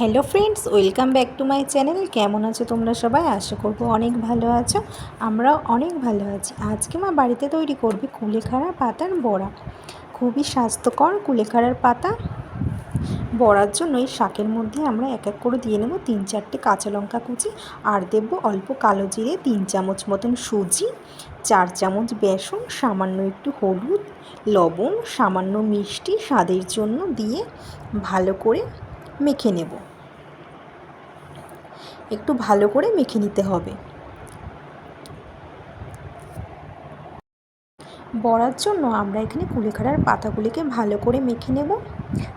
Hello friends, welcome back to my channel. কেমন আছো তোমরা সবাই? আশা করব অনেক ভালো আছো। আমরাও অনেক ভালো আছি। আজকে মা বাড়িতে তৈরি করবে কুলেখাড়া পাতার বড়া। খুবই স্বাস্থ্যকর কুলেখাড়ার পাতা। বড়ার জন্য এই শাকের মধ্যে আমরা এক এক করে দিয়ে নেব তিন চারটে কাঁচা লঙ্কা কুচি আর দেব অল্প কালো জিরে, তিন চামচ মতন সুজি, চার চামচ বেসন, সামান্য একটু হলুদ, লবণ, সামান্য মিষ্টি, স্বাদের জন্য দিয়ে ভালো করে মেখে নেব। একটু ভালো করে মেখে নিতে হবে। বড়ার জন্য আমরা এখানে কুলেখাড়ার পাতাগুলিকে ভালো করে মেখে নেব।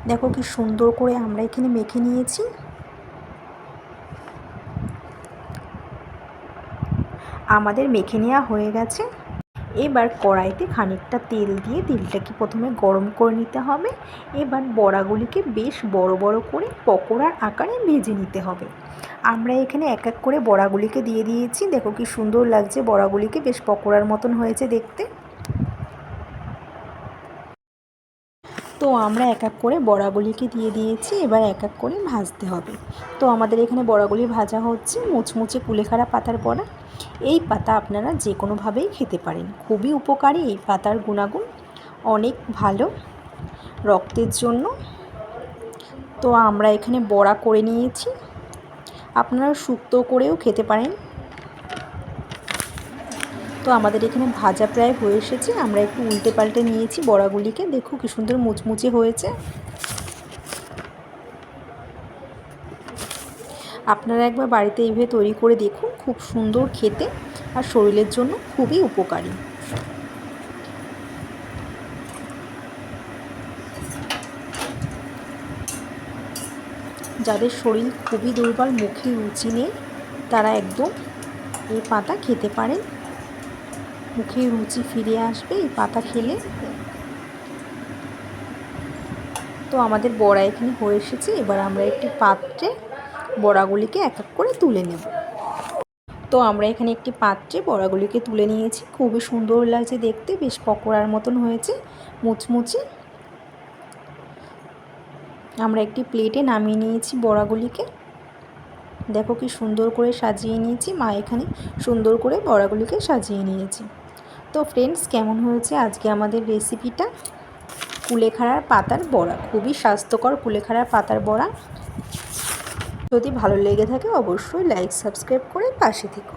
দেখো কি সুন্দর করে আমরা এখানে মেখে নিয়েছি। আমাদের মেখে নেওয়া হয়ে গেছে। এবার কড়াইতে খানিকটা তেল দিয়ে তেলটাকে প্রথমে গরম করে নিতে হবে। এবার বড়াগুলিকে বেশ বড় বড় করে পকোড়ার আকারে ভেজে নিতে হবে। আমরা এখানে এক এক করে বড়াগুলিকে দিয়ে দিয়েছি। দেখো কি সুন্দর লাগছে বড়াগুলিকে। বেশ পকোড়ার মতন হয়েছে দেখতে। তো আমরা এক এক করে বড়াগুলিকে দিয়ে দিয়েছি, এবার এক এক করে ভাজতে হবে। তো আমাদের এখানে বড়াগুলি ভাজা হচ্ছে, মুচমুচে কুলেখাড়া পাতার বড়া। এই পাতা আপনারা যে কোনোভাবেই খেতে পারেন, খুবই উপকারী এই পাতার গুণাগুণ, অনেক ভালো রক্তের জন্য। তো আমরা এখানে বড়া করে নিয়েছি, আপনারা শুক্তো করেও খেতে পারেন। তো আমাদের এখানে ভাজা প্রায় হয়ে এসেছে। আমরা একটু উল্টে পাল্টে নিয়েছি বড়াগুলিকে। দেখো কি সুন্দর মুচমুচে হয়েছে। আপনারা একবার বাড়িতে এইভাবে তৈরি করে দেখুন, খুব সুন্দর খেতে আর শরীরের জন্য খুবই উপকারী। যাদের শরীর খুবই দুর্বল, মুখে রুচি নেই, তারা একদম এই পাতা খেতে পারেন। মুখে রুচি ফিরে আসবে, এই পাতা খেলে। তো আমাদের বড়া এখানে হয়ে এসেছে, এবার আমরা একটি পাত্রে বড়াগুলিকে এক এক করে তুলে নেব। তো আমরা এখানে একটি পাত্রে বড়াগুলিকে তুলে নিয়েছি, খুবই সুন্দর লাগছে দেখতে, বেশ পকোড়ার মতন হয়েছে, মুচমুচে। আমরা একটি প্লেটে নামিয়ে নিয়েছি বড়াগুলিকে। দেখো কি সুন্দর করে সাজিয়ে নিয়েছি, মা এখানে সুন্দর করে বড়াগুলিকে সাজিয়ে নিয়েছি। তো ফ্রেন্ডস কেমন হয়েছে আজকে আমাদের রেসিপিটা কুলেখাড়ার পাতার বড়া, খুবই স্বাস্থ্যকর কুলেখাড়ার পাতার বড়া। যদি ভালো লেগে থাকে, অবশ্যই লাইক সাবস্ক্রাইব করে পাশে থেকো।